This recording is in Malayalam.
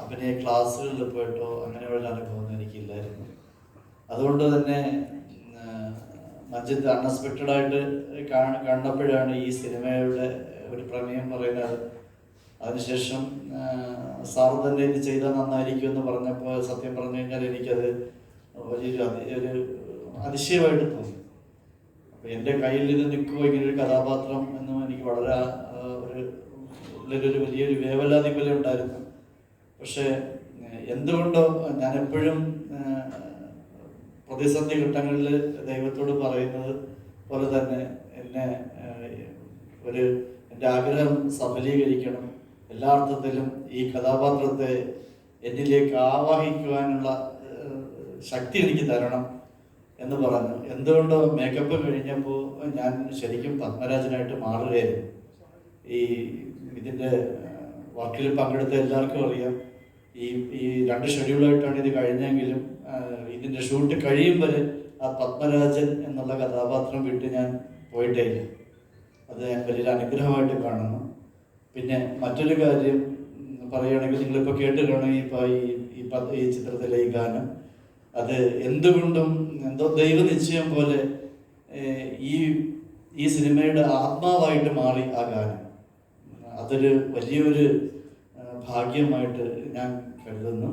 അഭിനയ ക്ലാസ്സുകളിൽ പോയിട്ടോ അങ്ങനെയുള്ള അനുഭവം എനിക്കില്ലായിരുന്നു. അതുകൊണ്ട് തന്നെ മജിദ് അൺഎക്സ്പെക്റ്റഡ് ആയിട്ട് കാണ- കണ്ടപ്പോഴാണ് ഈ സിനിമയുടെ ഒരു പ്രമേയം പറയുന്നത്. അതിനുശേഷം സാർ തന്നെ ഇത് ചെയ്താൽ നന്നായിരിക്കും എന്ന് പറഞ്ഞപ്പോൾ സത്യം പറഞ്ഞു കഴിഞ്ഞാൽ എനിക്കത് വലിയൊരു ഒരു അതിശയമായിട്ട് തോന്നി. അപ്പോൾ എന്റെ കയ്യിൽ നിന്ന് നിൽക്കുമോ ഇങ്ങനെ ഒരു കഥാപാത്രം എന്നും എനിക്ക് വളരെ ഒരു ഉള്ളിലൊരു വലിയൊരു വേവലാതി പോലെ ഉണ്ടായിരുന്നു. പക്ഷേ എന്തുകൊണ്ടോ ഞാൻ എപ്പോഴും പ്രതിസന്ധി ഘട്ടങ്ങളിൽ ദൈവത്തോട് പറയുന്നത് പോലെ തന്നെ എന്നെ ഒരു എന്റെ ആഗ്രഹം സഫലീകരിക്കണം. എല്ലാ അർത്ഥത്തിലും ഈ കഥാപാത്രത്തെ എന്നിലേക്ക് ആവാഹിക്കുവാനുള്ള ശക്തി എനിക്ക് തരണം എന്ന് പറഞ്ഞു. എന്തുകൊണ്ടോ മേക്കപ്പ് കഴിഞ്ഞപ്പോൾ ഞാൻ ശരിക്കും പത്മരാജനായിട്ട് മാറുകയായിരുന്നു. ഈ ഇതിന്റെ വർക്കിൽ പങ്കെടുത്ത എല്ലാവർക്കും അറിയാം. ഈ ഈ രണ്ട് ഷെഡ്യൂളായിട്ടാണ് ഇത് കഴിഞ്ഞെങ്കിലും ഇതിന്റെ ഷൂട്ട് കഴിയും വരെ ആ പത്മരാജൻ എന്നുള്ള കഥാപാത്രം വിട്ട് ഞാൻ പോയിട്ടേ ഇല്ല അത് ഞാൻ വലിയൊരു അനുഗ്രഹമായിട്ട് കാണുന്നു. പിന്നെ മറ്റൊരു കാര്യം പറയുകയാണെങ്കിൽ നിങ്ങളിപ്പോൾ കേട്ട് കാണും ഈ ഈ ഈ പ- ഈ ചിത്രത്തിലെ ഈ ഗാനം. അത് എന്തുകൊണ്ടും എന്തോ ദൈവ നിശ്ചയം പോലെ ഈ ഈ സിനിമയുടെ ആത്മാവായിട്ട് മാറി ആ ഗാനം. അതൊരു വലിയൊരു ഭാഗ്യമായിട്ട് ഞാൻ കരുതുന്നു.